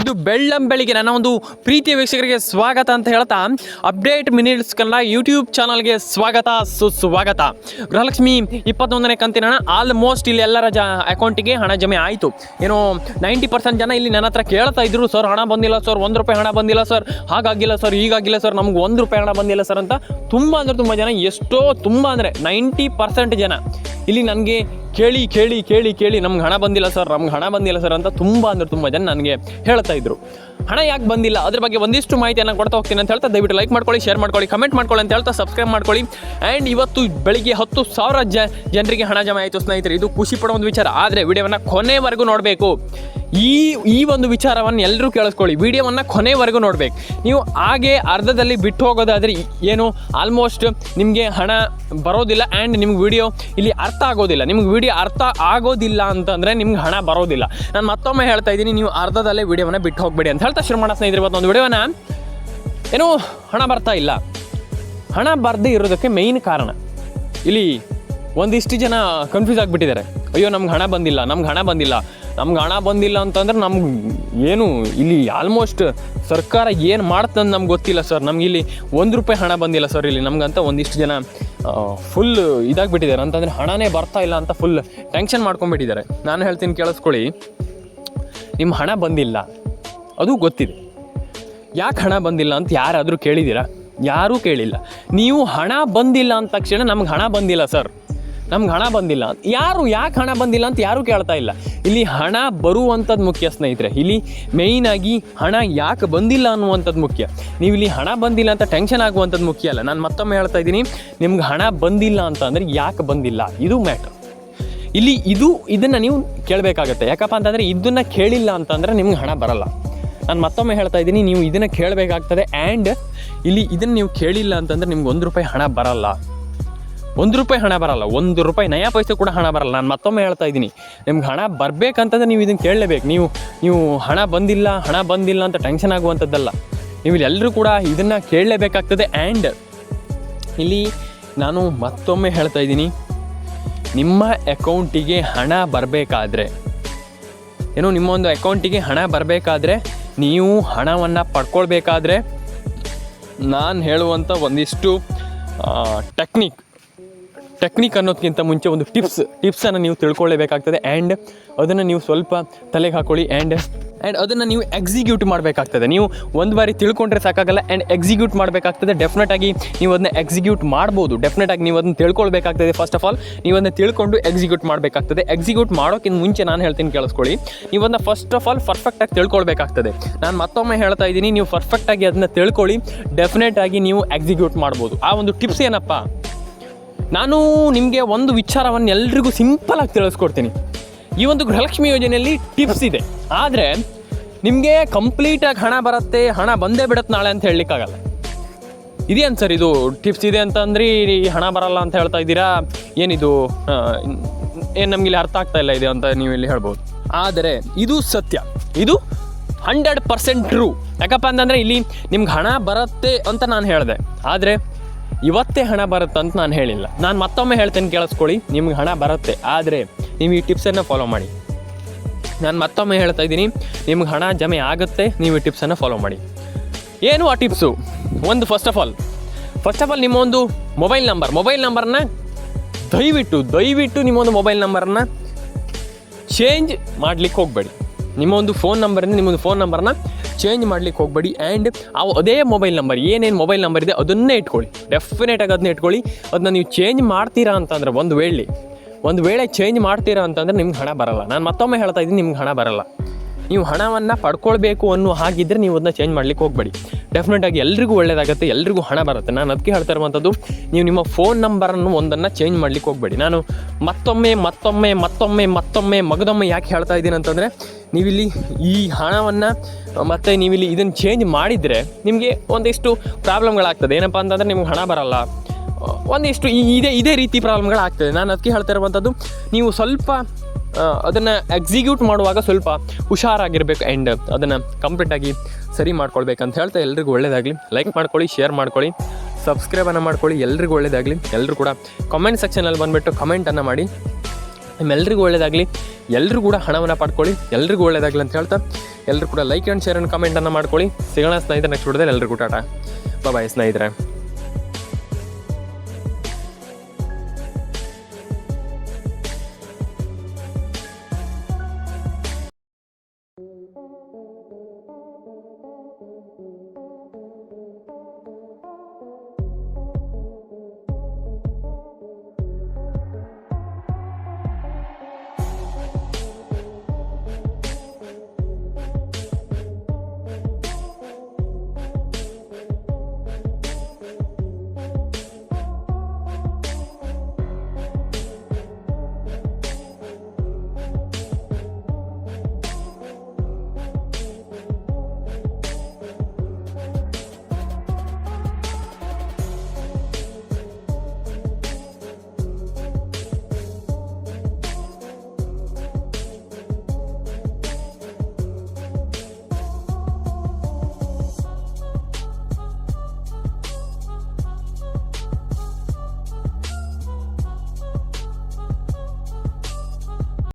ಇದು ಬೆಳ್ಳಂ ಬೆಳಿಗ್ಗೆ ನನ್ನ ಒಂದು ಪ್ರೀತಿಯ ವೀಕ್ಷಕರಿಗೆ ಸ್ವಾಗತ ಅಂತ ಹೇಳ್ತಾ, ಅಪ್ಡೇಟ್ ಮಿನಿಟ್ಸ್ ಕನ್ನಡ ಯೂಟ್ಯೂಬ್ ಚಾನಲ್ಗೆ ಸ್ವಾಗತ, ಸುಸ್ವಾಗತ. ಗೃಹಲಕ್ಷ್ಮಿ ಇಪ್ಪತ್ತೊಂದನೇ ಕಂತಿನ ಹಣ ಆಲ್ಮೋಸ್ಟ್ ಇಲ್ಲಿ ಎಲ್ಲರ ಜ, ಅಕೌಂಟಿಗೆ ಹಣ ಜಮೆ ಆಯಿತು. ಏನೋ ನೈಂಟಿ ಪರ್ಸೆಂಟ್ ಜನ ಇಲ್ಲಿ ನನ್ನ ಹತ್ರ ಕೇಳ್ತಾ ಇದ್ರು, ಸರ್, ಹಣ ಬಂದಿಲ್ಲ, ಸರ್, ಒಂದು ರೂಪಾಯಿ ಹಣ ಬಂದಿಲ್ಲ, ಸರ್, ಹಾಗಾಗಿಲ್ಲ, ಸರ್, ಹೀಗಾಗಿಲ್ಲ, ಸರ್, ನಮ್ಗೆ ಒಂದು ರೂಪಾಯಿ ಹಣ ಬಂದಿಲ್ಲ, ಸರ್ ಅಂತ ತುಂಬ ಅಂದರೆ ತುಂಬ ಜನ, ಎಷ್ಟೋ ತುಂಬ ಅಂದರೆ ನೈಂಟಿ ಪರ್ಸೆಂಟ್ ಜನ. ಇಲ್ಲಿ ನನಗೆ ಕೇಳಿ ಕೇಳಿ ಕೇಳಿ ಕೇಳಿ, ನಮ್ಗೆ ಹಣ ಬಂದಿಲ್ಲ ಸರ್, ನಮ್ಗೆ ಹಣ ಬಂದಿಲ್ಲ ಸರ್ ಅಂತ ತುಂಬ ಅಂದ್ರೆ ತುಂಬ ಜನ ನನಗೆ ಹೇಳ್ತಾ ಇದ್ರು. ಹಣ ಯಾಕೆ ಬಂದಿಲ್ಲ? ಅದ್ರ ಬಗ್ಗೆ ಒಂದಿಷ್ಟು ಮಾಹಿತಿಯನ್ನು ಕೊಡ್ತಾ ಹೋಗ್ತೀನಿ ಅಂತ ಹೇಳ್ತಾ, ದಯವಿಟ್ಟು ಲೈಕ್ ಮಾಡ್ಕೊಳ್ಳಿ ಶೇರ್ ಮಾಡ್ಕೊಳ್ಳಿ ಕಮೆಂಟ್ ಮಾಡ್ಕೊಳ್ಳಿ ಅಂತ ಹೇಳ್ತಾ ಸಬ್ಸ್ಕ್ರೈಬ್ ಮಾಡ್ಕೊಳ್ಳಿ. ಆ್ಯಂಡ್ ಇವತ್ತು ಬೆಳಿಗ್ಗೆ ಹತ್ತು ಸಾವಿರ ಜ, ಜನರಿಗೆ ಹಣ ಜಮಾ ಆಯಿತು ಸ್ನೇಹಿತರೆ, ಇದು ಖುಷಿ ಪಡೋ ಒಂದು ವಿಚಾರ. ಆದರೆ ವಿಡಿಯೋವನ್ನು ಕೊನೆವರೆಗೂ ನೋಡಬೇಕು. ಈ ಈ ಒಂದು ವಿಚಾರವನ್ನು ಎಲ್ಲರೂ ಕೇಳಿಸ್ಕೊಳ್ಳಿ. ವಿಡಿಯೋವನ್ನು ಕೊನೆವರೆಗೂ ನೋಡಬೇಕು. ನೀವು ಹಾಗೆ ಅರ್ಧದಲ್ಲಿ ಬಿಟ್ಟು ಹೋಗೋದಾದರೆ ಏನು ಆಲ್ಮೋಸ್ಟ್ ನಿಮಗೆ ಹಣ ಬರೋದಿಲ್ಲ ಆ್ಯಂಡ್ ನಿಮ್ಗೆ ವಿಡಿಯೋ ಇಲ್ಲಿ ಅರ್ಥ ಆಗೋದಿಲ್ಲ. ನಿಮ್ಗೆ ವಿಡಿಯೋ ಅರ್ಥ ಆಗೋದಿಲ್ಲ ಅಂತಂದರೆ ನಿಮ್ಗೆ ಹಣ ಬರೋದಿಲ್ಲ. ನಾನು ಮತ್ತೊಮ್ಮೆ ಹೇಳ್ತಾ ಇದ್ದೀನಿ, ನೀವು ಅರ್ಧದಲ್ಲೇ ವಿಡಿಯೋವನ್ನು ಬಿಟ್ಟು ಹೋಗಬೇಡಿ ಅಂತ ಹೇಳ್ತಾ ಶುರು ಮಾಡೋ ಸ್ನೇಹಿತರೆ ವಿಡಿಯೋನ ಏನು, ಹಣ ಬರ್ತಾ ಇಲ್ಲ. ಹಣ ಬರದೇ ಇರೋದಕ್ಕೆ ಮೇಯ್ನ್ ಕಾರಣ. ಇಲ್ಲಿ ಒಂದಿಷ್ಟು ಜನ ಕನ್ಫ್ಯೂಸ್ ಆಗಿಬಿಟ್ಟಿದ್ದಾರೆ. ಅಯ್ಯೋ, ನಮ್ಗೆ ಹಣ ಬಂದಿಲ್ಲ, ನಮ್ಗೆ ಹಣ ಬಂದಿಲ್ಲ. ನಮ್ಗೆ ಹಣ ಬಂದಿಲ್ಲ ಅಂತಂದ್ರೆ ನಮ್ಗೆ ಏನು ಇಲ್ಲಿ ಆಲ್ಮೋಸ್ಟ್ ಸರ್ಕಾರ ಏನು ಮಾಡ್ತಂದು ನಮ್ಗೆ ಗೊತ್ತಿಲ್ಲ ಸರ್ ನಮ್ಗೆ ಇಲ್ಲಿ ಒಂದು ರೂಪಾಯಿ ಹಣ ಬಂದಿಲ್ಲ ಸರ್ ಇಲ್ಲಿ. ನಮ್ಗಂತ ಒಂದಿಷ್ಟು ಜನ ಫುಲ್ ಇದಾಗ್ಬಿಟ್ಟಿದ್ದಾರೆ. ಅಂತಂದರೆ ಹಣನೇ ಬರ್ತಾ ಇಲ್ಲ ಅಂತ ಫುಲ್ ಟೆನ್ಷನ್ ಮಾಡ್ಕೊಂಡ್ಬಿಟ್ಟಿದ್ದಾರೆ. ನಾನು ಹೇಳ್ತೀನಿ ಕೇಳಿಸ್ಕೊಳ್ಳಿ. ನಿಮ್ಮ ಹಣ ಬಂದಿಲ್ಲ. ಅದು ಗೊತ್ತಿದೆ. ಯಾಕೆ ಹಣ ಬಂದಿಲ್ಲ ಅಂತ ಯಾರಾದರೂ ಕೇಳಿದ್ದೀರಾ? ಯಾರೂ ಕೇಳಿಲ್ಲ. ನೀವು ಹಣ ಬಂದಿಲ್ಲ ಅಂದ ತಕ್ಷಣ ನಮ್ಗೆ ಹಣ ಬಂದಿಲ್ಲ ಸರ್ ನಮ್ಗೆ ಹಣ ಬಂದಿಲ್ಲ ಅಂತ. ಯಾರು ಯಾಕೆ ಹಣ ಬಂದಿಲ್ಲ ಅಂತ ಯಾರೂ ಕೇಳ್ತಾ ಇಲ್ಲ. ಇಲ್ಲಿ ಹಣ ಬರುವಂಥದ್ದು ಮುಖ್ಯ ಸ್ನೇಹಿತರೆ. ಇಲ್ಲಿ ಮೇಯ್ನಾಗಿ ಹಣ ಯಾಕೆ ಬಂದಿಲ್ಲ ಅನ್ನುವಂಥದ್ದು ಮುಖ್ಯ. ನೀವು ಇಲ್ಲಿ ಹಣ ಬಂದಿಲ್ಲ ಅಂತ ಟೆನ್ಷನ್ ಆಗುವಂಥದ್ದು ಮುಖ್ಯ ಅಲ್ಲ. ನಾನು ಮತ್ತೊಮ್ಮೆ ಹೇಳ್ತಾ ಇದ್ದೀನಿ, ನಿಮ್ಗೆ ಹಣ ಬಂದಿಲ್ಲ ಅಂತ ಅಂದರೆ ಯಾಕೆ ಬಂದಿಲ್ಲ? ಇದು ಮ್ಯಾಟ್ರ್ ಇಲ್ಲಿ ಇದು, ಇದನ್ನು ನೀವು ಕೇಳಬೇಕಾಗತ್ತೆ. ಯಾಕಪ್ಪ ಅಂತಂದರೆ ಇದನ್ನು ಕೇಳಿಲ್ಲ ಅಂತಂದರೆ ನಿಮ್ಗೆ ಹಣ ಬರಲ್ಲ. ನಾನು ಮತ್ತೊಮ್ಮೆ ಹೇಳ್ತಾ ಇದ್ದೀನಿ, ನೀವು ಇದನ್ನು ಕೇಳಬೇಕಾಗ್ತದೆ. ಆ್ಯಂಡ್ ಇಲ್ಲಿ ಇದನ್ನು ನೀವು ಕೇಳಿಲ್ಲ ಅಂತಂದರೆ ನಿಮ್ಗೆ ಒಂದು ರೂಪಾಯಿ ಹಣ ಬರಲ್ಲ. ಒಂದು ರೂಪಾಯಿ ಹಣ ಬರಲ್ಲ, ಒಂದು ರೂಪಾಯಿ ನಯಾ ಪೈಸೆ ಕೂಡ ಹಣ ಬರಲ್ಲ. ನಾನು ಮತ್ತೊಮ್ಮೆ ಹೇಳ್ತಾ ಇದ್ದೀನಿ, ನಿಮ್ಗೆ ಹಣ ಬರಬೇಕಂತಂದ್ರೆ ನೀವು ಇದನ್ನು ಕೇಳಲೇಬೇಕು. ನೀವು ನೀವು ಹಣ ಬಂದಿಲ್ಲ ಹಣ ಬಂದಿಲ್ಲ ಅಂತ ಟೆನ್ಷನ್ ಆಗುವಂಥದ್ದಲ್ಲ ನೀವು ಎಲ್ಲರೂ ಕೂಡ ಇದನ್ನು ಕೇಳಲೇಬೇಕಾಗ್ತದೆ. ಆ್ಯಂಡ್ ಇಲ್ಲಿ ನಾನು ಮತ್ತೊಮ್ಮೆ ಹೇಳ್ತಾ ಇದ್ದೀನಿ, ನಿಮ್ಮ ಅಕೌಂಟಿಗೆ ಹಣ ಬರಬೇಕಾದ್ರೆ, ಏನು ನಿಮ್ಮ ಒಂದು ಅಕೌಂಟಿಗೆ ಹಣ ಬರಬೇಕಾದ್ರೆ ನೀವು ಹಣವನ್ನು ಪಡ್ಕೊಳ್ಬೇಕಾದ್ರೆ ನಾನು ಹೇಳುವಂಥ ಒಂದಿಷ್ಟು ಟೆಕ್ನಿಕ್ ಟೆಕ್ನಿಕ್ ಅನ್ನೋದಕ್ಕಿಂತ ಮುಂಚೆ ಒಂದು ಟಿಪ್ಸ್ ಟಿಪ್ಸನ್ನು ನೀವು ತಿಳ್ಕೊಳ್ಳೇಬೇಕಾಗ್ತದೆ. ಆ್ಯಂಡ್ ಅದನ್ನು ನೀವು ಸ್ವಲ್ಪ ತಲೆಗೆ ಹಾಕೊಳ್ಳಿ. ಆ್ಯಂಡ್ ಆ್ಯಂಡ್ ಅದನ್ನು ನೀವು ಎಕ್ಸಿಕ್ಯೂಟ್ ಮಾಡಬೇಕಾಗ್ತದೆ. ನೀವು ಒಂದು ಬಾರಿ ತಿಳ್ಕೊಂಡ್ರೆ ಸಾಕಾಗಲ್ಲ. ಆ್ಯಂಡ್ ಎಕ್ಸಿಕ್ಯೂಟ್ ಮಾಡಬೇಕಾಗ್ತದೆ. ಡೆಫಿನೆಟ್ ಆಗಿ ನೀವು ಅದನ್ನ ಎಕ್ಸಿಕ್ಯೂಟ್ ಮಾಡ್ಬೋದು. ಡೆಫಿನೆಟ್ ಆಗಿ ನೀವು ಅದನ್ನು ತಿಳ್ಕೊಳ್ಬೇಕಾಗ್ತದೆ ಫಸ್ಟ್ ಆಫ್ ಆಲ್ ನೀವು ಅದನ್ನ ತಿಳ್ಕೊಂಡು ಎಕ್ಸಿಕ್ಯೂಟ್ ಮಾಡಬೇಕಾಗ್ತದೆ. ಎಕ್ಸಿಕ್ಯೂಟ್ ಮಾಡೋಕ್ಕಿಂತ ಮುಂಚೆ ನಾನು ಹೇಳ್ತೀನಿ ಕೇಳಿಸ್ಕೊಳ್ಳಿ. ನೀವು ಅದನ್ನ ಫಸ್ಟ್ ಆಫ್ ಆಲ್ ಪರ್ಫೆಕ್ಟಾಗಿ ತಿಳ್ಕೊಳ್ಬೇಕಾಗ್ತದೆ. ನಾನು ಮತ್ತೊಮ್ಮೆ ಹೇಳ್ತಾ ಇದ್ದೀನಿ, ನೀವು ಪರ್ಫೆಕ್ಟಾಗಿ ಅದನ್ನ ತಿಳ್ಕೊಳ್ಳಿ. ಡೆಫಿನೆಟ್ ಆಗಿ ನೀವು ಎಕ್ಸಿಕ್ಯೂಟ್ ಮಾಡ್ಬೋದು. ಆ ಒಂದು ಟಿಪ್ಸ್ ಏನಪ್ಪ? ನಾನು ನಿಮಗೆ ಒಂದು ವಿಚಾರವನ್ನು ಎಲ್ರಿಗೂ ಸಿಂಪಲಾಗಿ ತಿಳಿಸ್ಕೊಡ್ತೀನಿ. ಈ ಒಂದು ಗೃಹಲಕ್ಷ್ಮಿ ಯೋಜನೆಯಲ್ಲಿ ಟಿಪ್ಸ್ ಇದೆ. ಆದರೆ, ನಿಮಗೆ ಕಂಪ್ಲೀಟಾಗಿ ಹಣ ಬರುತ್ತೆ, ಹಣ ಬಂದೇ ಬಿಡುತ್ತೆ ನಾಳೆ ಅಂತ ಹೇಳಲಿಕ್ಕಾಗಲ್ಲ. ಇದೇನು ಸರ್ ಇದು ಟಿಪ್ಸ್ ಇದೆ ಅಂತಂದ್ರೆ ಹಣ ಬರಲ್ಲ ಅಂತ ಹೇಳ್ತಾ ಇದ್ದೀರಾ? ಏನಿದು ಏನು ನಮ್ಗೆ ಇಲ್ಲಿ ಅರ್ಥ ಆಗ್ತಾ ಇಲ್ಲ ಇದೆ ಅಂತ ನೀವು ಇಲ್ಲಿ ಹೇಳ್ಬೋದು. ಆದರೆ, ಇದು ಸತ್ಯ. ಇದು ಹಂಡ್ರೆಡ್ ಪರ್ಸೆಂಟ್ ಟ್ರೂ. ಯಾಕಪ್ಪ ಅಂತಂದರೆ ಇಲ್ಲಿ ನಿಮ್ಗೆ ಹಣ ಬರುತ್ತೆ ಅಂತ ನಾನು ಹೇಳಿದೆ. ಆದರೆ ಇವತ್ತೇ ಹಣ ಬರುತ್ತೆ ಅಂತ ನಾನು ಹೇಳಿಲ್ಲ. ನಾನು ಮತ್ತೊಮ್ಮೆ ಹೇಳ್ತೇನೆ ಕೇಳಿಸ್ಕೊಳ್ಳಿ, ನಿಮ್ಗೆ ಹಣ ಬರುತ್ತೆ, ಆದರೆ ನೀವು ಈ ಟಿಪ್ಸನ್ನು ಫಾಲೋ ಮಾಡಿ. ನಾನು ಮತ್ತೊಮ್ಮೆ ಹೇಳ್ತಾ ಇದ್ದೀನಿ, ನಿಮ್ಗೆ ಹಣ ಜಮೆ ಆಗುತ್ತೆ, ನೀವು ಈ ಟಿಪ್ಸನ್ನು ಫಾಲೋ ಮಾಡಿ. ಏನು ಆ ಟಿಪ್ಸು? ಒಂದು first of all first of all ನಿಮ್ಮ ಒಂದು ಮೊಬೈಲ್ ನಂಬರ್ ಮೊಬೈಲ್ ನಂಬರ್ನ ದಯವಿಟ್ಟು ದಯವಿಟ್ಟು ನಿಮ್ಮೊಂದು ಮೊಬೈಲ್ ನಂಬರನ್ನ ಚೇಂಜ್ ಮಾಡ್ಲಿಕ್ಕೆ ಹೋಗಬೇಡಿ. ನಿಮ್ಮ ಒಂದು ಫೋನ್ ನಂಬರಿಂದ ನಿಮ್ಮೊಂದು ಫೋನ್ ನಂಬರ್ನ ಚೇಂಜ್ ಮಾಡ್ಲಿಕ್ಕೆ ಹೋಗಬೇಡಿ. ಆ್ಯಂಡ್ ಆ ಅದೇ ಮೊಬೈಲ್ ನಂಬರ್ ಏನೇನು ಮೊಬೈಲ್ ನಂಬರ್ ಇದೆ ಅದನ್ನೇ ಇಟ್ಕೊಳ್ಳಿ. ಡೆಫಿನೆಟಾಗಿ ಅದನ್ನ ಇಟ್ಕೊಳ್ಳಿ. ಅದನ್ನ ನೀವು ಚೇಂಜ್ ಮಾಡ್ತೀರಾ ಅಂತಂದ್ರೆ ಒಂದು ವೇಳೆ ಒಂದು ವೇಳೆ ಚೇಂಜ್ ಮಾಡ್ತೀರಾ ಅಂತಂದರೆ ನಿಮ್ಗೆ ಹಣ ಬರಲ್ಲ. ನಾನು ಮತ್ತೊಮ್ಮೆ ಹೇಳ್ತಾ ಇದ್ದೀನಿ, ನಿಮ್ಗೆ ಹಣ ಬರಲ್ಲ. ನೀವು ಹಣವನ್ನು ಪಡ್ಕೊಳ್ಬೇಕು ಅನ್ನೋ ಹಾಗಿದ್ದರೆ ನೀವು ಅದನ್ನ ಚೇಂಜ್ ಮಾಡ್ಲಿಕ್ಕೆ ಹೋಗಬೇಡಿ. ಡೆಫಿನೆಟಾಗಿ ಎಲ್ರಿಗೂ ಒಳ್ಳೆಯದಾಗುತ್ತೆ ಎಲ್ರಿಗೂ ಹಣ ಬರುತ್ತೆ. ನಾನು ಅದಕ್ಕೆ ಹೇಳ್ತಾ ಇರುವಂಥದ್ದು ನೀವು ನಿಮ್ಮ ಫೋನ್ ನಂಬರನ್ನು ಒಂದನ್ನು ಚೇಂಜ್ ಮಾಡ್ಲಿಕ್ಕೆ ಹೋಗಬೇಡಿ. ನಾನು ಮತ್ತೊಮ್ಮೆ ಮತ್ತೊಮ್ಮೆ ಮತ್ತೊಮ್ಮೆ ಮತ್ತೊಮ್ಮೆ, ಮಗದೊಮ್ಮೆ ಯಾಕೆ ಹೇಳ್ತಾ ಇದ್ದೀನಿ ಅಂತಂದರೆ ನೀವಿಲ್ಲಿ ಈ ಹಣವನ್ನು, ಮತ್ತು ನೀವಿಲ್ಲಿ ಇದನ್ನು ಚೇಂಜ್ ಮಾಡಿದರೆ ನಿಮಗೆ ಒಂದಿಷ್ಟು ಪ್ರಾಬ್ಲಮ್ಗಳಾಗ್ತದೆ. ಏನಪ್ಪ ಅಂತಂದರೆ ನಿಮ್ಗೆ ಹಣ ಬರಲ್ಲ. ಒಂದಿಷ್ಟು ಈ ಇದೇ ಇದೇ ರೀತಿ ಪ್ರಾಬ್ಲಮ್ಗಳಾಗ್ತದೆ. ನಾನು ಅದಕ್ಕೆ ಹೇಳ್ತಾ ಇರುವಂಥದ್ದು ನೀವು ಸ್ವಲ್ಪ ಅದನ್ನು ಎಕ್ಸಿಕ್ಯೂಟ್ ಮಾಡುವಾಗ ಸ್ವಲ್ಪ ಹುಷಾರಾಗಿರ್ಬೇಕು ಆ್ಯಂಡ್ ಅದನ್ನು ಕಂಪ್ಲೀಟಾಗಿ ಸರಿ ಮಾಡ್ಕೊಳ್ಬೇಕಂತ ಹೇಳ್ತಾ ಎಲ್ರಿಗೂ ಒಳ್ಳೇದಾಗಲಿ. ಲೈಕ್ ಮಾಡ್ಕೊಳ್ಳಿ ಶೇರ್ ಮಾಡ್ಕೊಳ್ಳಿ ಸಬ್ಸ್ಕ್ರೈಬನ್ನು ಮಾಡ್ಕೊಳ್ಳಿ. ಎಲ್ರಿಗೂ ಒಳ್ಳೇದಾಗಲಿ. ಎಲ್ಲರೂ ಕೂಡ ಕಮೆಂಟ್ ಸೆಕ್ಷನಲ್ಲಿ ಬಂದುಬಿಟ್ಟು ಕಮೆಂಟನ್ನು ಮಾಡಿ. ನಿಮ್ಮೆಲ್ರಿಗೂ ಒಳ್ಳೇದಾಗಲಿ. ಎಲ್ಲರೂ ಕೂಡ ಹಣವನ್ನು ಪಡ್ಕೊಳ್ಳಿ. ಎಲ್ರಿಗೂ ಒಳ್ಳೆಯದಾಗಲಿ ಅಂತ ಹೇಳ್ತಾ ಎಲ್ಲರೂ ಕೂಡ ಲೈಕ್ ಆ್ಯಂಡ್ ಶೇರ್ ಆ್ಯಂಡ್ ಕಮೆಂಟನ್ನು ಮಾಡ್ಕೊಳ್ಳಿ. ಸಿಗೋಣ ಸ್ನೇಹಿತರೆ ನೆಕ್ಸ್ಟ್ ವಿಡಿಯೋದಲ್ಲಿ ಎಲ್ಲರಿಗೂ ಟಾಟಾ. ಬಾಯ್ ಸ್ನೇಹಿತರೆ.